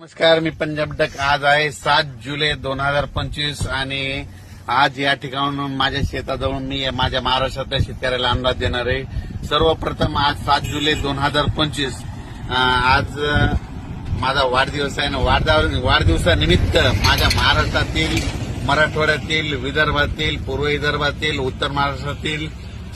नमस्कार मी पंजाब डक. आज आहे सात जुलै दोन हजार पंचवीस आणि आज या ठिकाणाहून माझ्या शेताजवळून मी माझ्या महाराष्ट्रातल्या शेतकऱ्याला अंदाज देणार आहे. सर्वप्रथम आज सात जुलै दोन हजार पंचवीस आज माझा वाढदिवस आहे. ना वाढदिवसानिमित्त माझ्या महाराष्ट्रातील मराठवाड्यातील विदर्भातील पूर्व विदर्भातील उत्तर महाराष्ट्रातील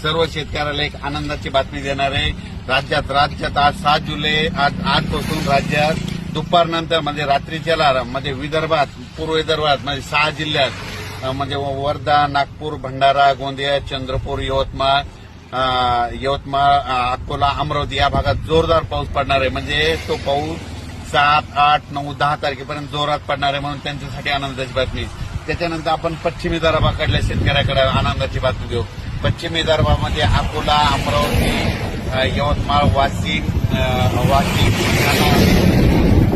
सर्व शेतकऱ्याला एक आनंदाची बातमी देणार आहे. राज्यात राज्यात आज सात जुलै आज आजपासून राज्यात दुपारनंतर म्हणजे रात्रीच्या म्हणजे विदर्भात पूर्व विदर्भात म्हणजे सहा जिल्ह्यात म्हणजे वर्धा नागपूर भंडारा गोंदिया चंद्रपूर यवतमाळ यवतमाळ अकोला अमरावती या भागात जोरदार पाऊस पडणार आहे. म्हणजे तो पाऊस सात आठ नऊ दहा तारखेपर्यंत जोरात पडणार आहे म्हणून त्यांच्यासाठी आनंदाची बातमी. त्याच्यानंतर आपण पश्चिमी दरबाकडल्या शेतकऱ्याकडे आनंदाची बातमी देऊ. पश्चिमी दरबामध्ये अकोला अमरावती यवतमाळ वाशिम वाशिम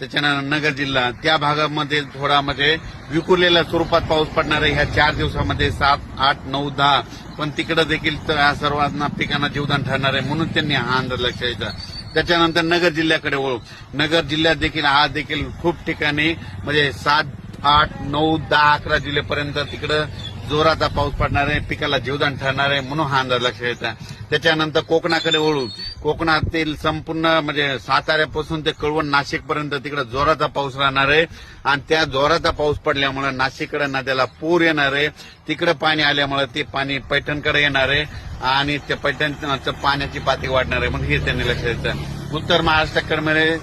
त्याच्यानंतर नगर जिल्हा त्या भागामध्ये थोडा म्हणजे विखुरलेल्या स्वरूपात पाऊस पडणार आहे. ह्या चार दिवसामध्ये सात आठ नऊ दहा पण तिकडे देखील सर्वांना पिकांना जीवदान ठरणार आहे म्हणून त्यांनी हा अंदाज लक्ष द्यायचा त्याच्यानंतर नगर जिल्ह्याकडे ओळख नगर जिल्ह्यात देखील आज देखील खूप ठिकाणी म्हणजे सात आठ नऊ दहा अकरा जुलैपर्यंत तिकडं जोराचा पाऊस पडणार आहे. पिकाला जीवदान ठरणार आहे म्हणून हा अंदाज लक्षात येता त्याच्यानंतर कोकणाकडे ओळख कोकणातील संपूर्ण म्हणजे साताऱ्यापासून ते कळवण नाशिकपर्यंत तिकडे जोराचा पाऊस राहणार आहे. आणि त्या जोराचा पाऊस पडल्यामुळे नाशिककडे नद्याला पूर येणार आहे. तिकडे पाणी आल्यामुळे ते पाणी पैठणकडे येणार आहे. आणि त्या पैठणचं पाण्याची पातळी वाढणार आहे म्हणून हे त्यांनी लक्ष द्यायचं. उत्तर महाराष्ट्राकडे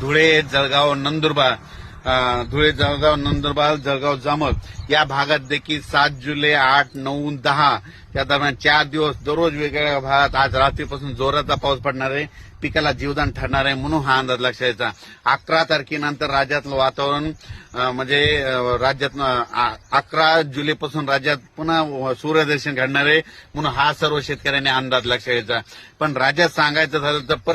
धुळे जळगाव नंदुरबार. धुळे जळगाव नंदुरबार जळगाव जामत या भागात देखील सात जुलै आठ नऊ दहा या दरम्यान चार दिवस दररोज वेगवेगळ्या भागात आज रात्रीपासून जोराचा पाऊस पडणार आहे. पिकाला जीवदान ठरणार आहे म्हणून हा अंदाज लक्षात यायचा. अकरा तारखेनंतर राज्यातलं वातावरण म्हणजे राज्यात अकरा जुलैपासून राज्यात पुन्हा सूर्यदर्शन घडणार आहे म्हणून हा सर्व शेतकऱ्यांनी अंदाज लक्षात यायचा. पण राज्यात सांगायचं झालं तर परत